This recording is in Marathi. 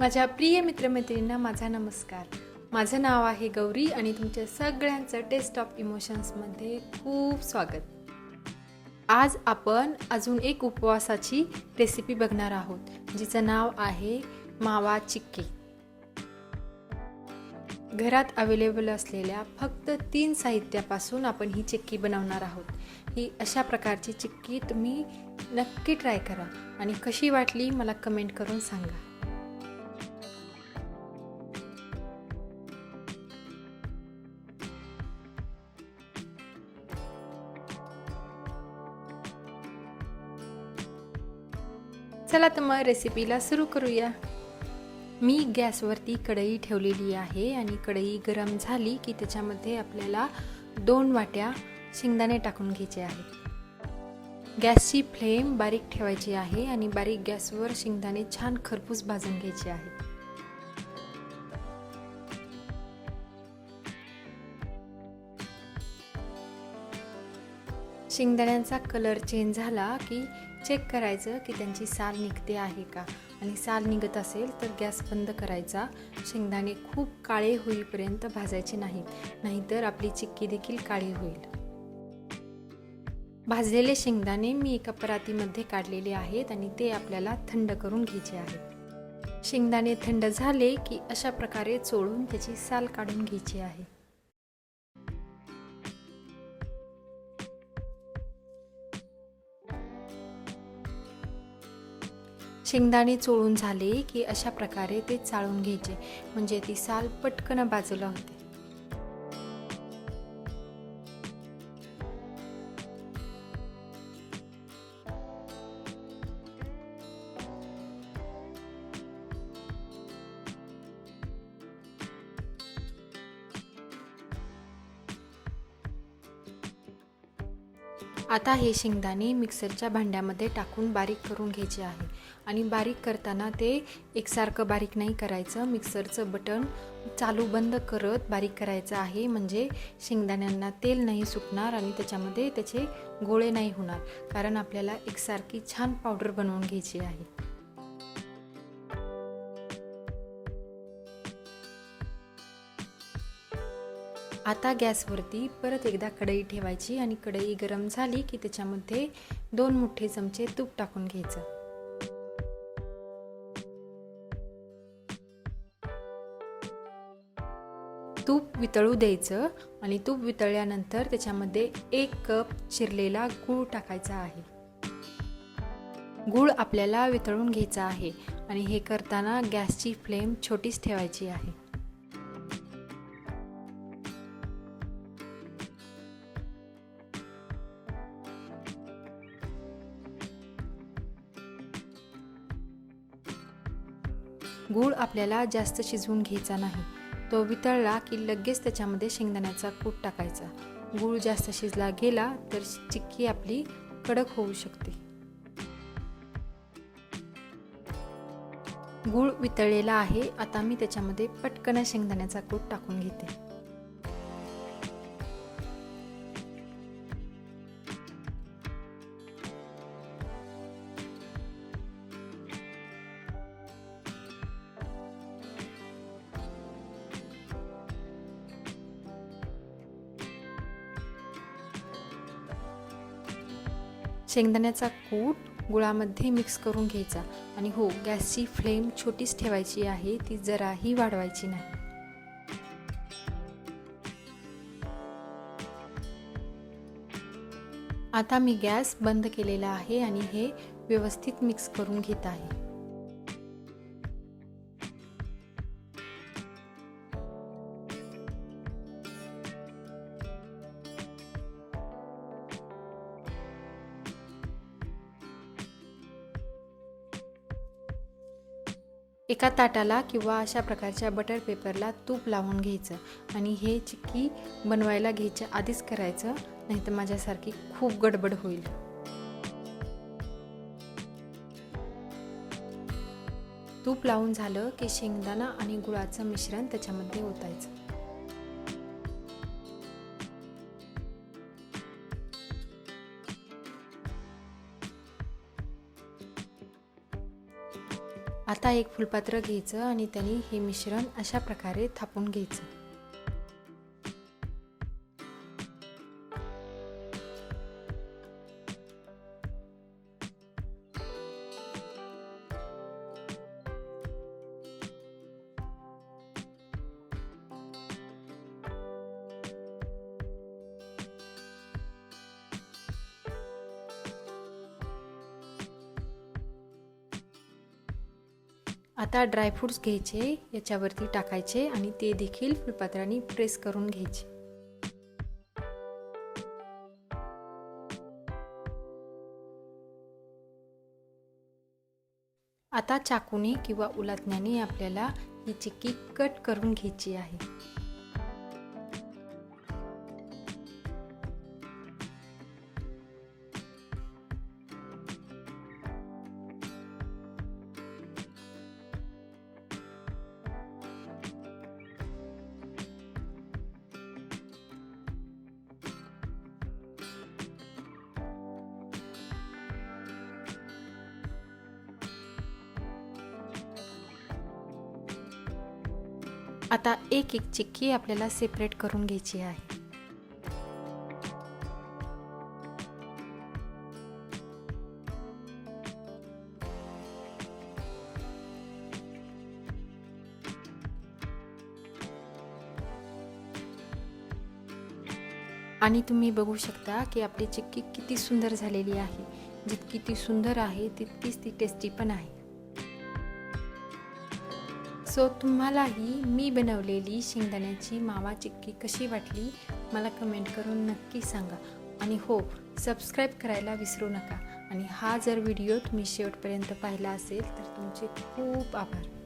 माझ्या प्रिय मित्रमैत्रिणींना माझा नमस्कार. माझं नाव आहे गौरी आणि तुमच्या सगळ्यांचं टेस्ट ऑफ इमोशन्समध्ये खूप स्वागत. आज आपण अजून एक उपवासाची रेसिपी बघणार आहोत जिचं नाव आहे मावा चिक्की. घरात अवेलेबल असलेल्या फक्त तीन साहित्यापासून आपण ही चिक्की बनवणार आहोत. ही अशा प्रकारची चिक्की तुम्ही नक्की ट्राय करा आणि कशी वाटली मला कमेंट करून सांगा. चला तर मग रेसिपीला सुरू करूया. मी गॅसवरती कढई ठेवलेली आहे आणि कढई गरम झाली की त्याच्यामध्ये आपल्याला दोन वाट्या शेंगदाणे टाकून घ्यायचे आहेत. गॅसची फ्लेम बारीक ठेवायची आहे आणि बारीक गॅसवर शेंगदाणे छान खरपूस भाजून घ्यायचे आहेत. शेंगदाण्यांचा कलर चेंज झाला की चेक करायचं की त्यांची साल निघते आहे का? आणि साल निघत असेल तर गॅस बंद करायचा. शेंगदाणे खूप काळे होईपर्यंत भाजायचे नाहीत. नाहीतर आपली चिक्की देखील काळी होईल. भाजलेले शेंगदाणे मी एका परातीमध्ये काढलेले आहेत आणि ते आपल्याला थंड करून घ्यायचे आहेत शेंगदाणे थंड झाले की अशा प्रकारे चोळून त्याची साल काढून घ्यायची आहे. शेंगदाणे चोळून झाले की अशा प्रकारे ते चाळून घ्यायचे. म्हणजे ती साल पटकन बाजूला होते. आता हे शेंगदाणे मिक्सरच्या भांड्यामध्ये टाकून बारीक करून घ्यायचे आहे. आणि बारीक करताना ते एकसारखं बारीक नाही करायचं. मिक्सरचं बटन चालू बंद करत बारीक करायचं आहे. म्हणजे शेंगदाण्यांना तेल नाही सुटणार आणि त्याच्यामध्ये त्याचे गोळे नाही होणार. कारण आपल्याला एकसारखी छान पावडर बनवून घ्यायची आहे. आता गॅसवरती परत एकदा कढई ठेवायची आणि कढई गरम झाली की त्याच्यामध्ये दोन मोठे चमचे तूप टाकून घ्यायचं. तूप वितळू द्यायचं आणि तूप वितळल्यानंतर त्याच्यामध्ये एक कप चिरलेला गूळ टाकायचा आहे. गूळ आपल्याला वितळून घ्यायचा आहे आणि हे करताना गॅसची फ्लेम छोटीच ठेवायची आहे. गूळ आपल्याला जास्त शिजवून घ्यायचा नाही. तो वितळला की लगेच त्याच्यामध्ये शेंगदाण्याचा कूट टाकायचा. गूळ जास्त शिजला गेला तर चिक्की आपली कडक होऊ शकते. गूळ वितळलेला आहे. आता मी त्याच्यामध्ये पटकन शेंगदाण्याचा कूट टाकून घेते. शेंगदाण्याचा कूट गुळामध्ये मिक्स करून घ्यायचा. आणि हो गॅसची फ्लेम छोटीच ठेवायची आहे ती जराही वाढवायची नाही. आता मी गॅस बंद केलेला आहे आणि हे व्यवस्थित मिक्स करून घेत आहे. एका ताटाला किंवा अशा प्रकारच्या बटर पेपरला तूप लावून घ्यायचं आणि हे चिक्की बनवायला घ्यायच्या आधीच करायचं नाही तर माझ्यासारखी खूप गडबड होईल. तूप लावून झालं की शेंगदाणा आणि गुळाचं मिश्रण त्याच्यामध्ये ओतायचं. आता एक फुलपात्र घ्यायचं आणि त्यांनी हे मिश्रण अशा प्रकारे थापून घ्यायचं. आता ड्रायफ्रूट्स घ्यायचे याच्यावरती टाकायचे आणि ते देखील फुलपात्राने प्रेस करून घ्यायचे. आता चाकूने किंवा उलातण्याने आपल्याला ही चिक्की कट करून घ्यायची आहे. आता एक एक चिक्की आपल्याला सेपरेट करून घ्यायची आहे. आणि तुम्ही बघू शकता की आपली चिक्की किती सुंदर झालेली आहे. जितकी ती सुंदर आहे तितकीच ती टेस्टी पण आहे. सो तुम्हालाही मी बनवलेली शेंगदाण्याची मावा चिक्की कशी वाटली मला कमेंट करून नक्की सांगा. आणि हो सबस्क्राईब करायला विसरू नका. आणि हा जर व्हिडिओ तुम्ही शेवटपर्यंत पाहिला असेल तर तुमचे खूप आभार.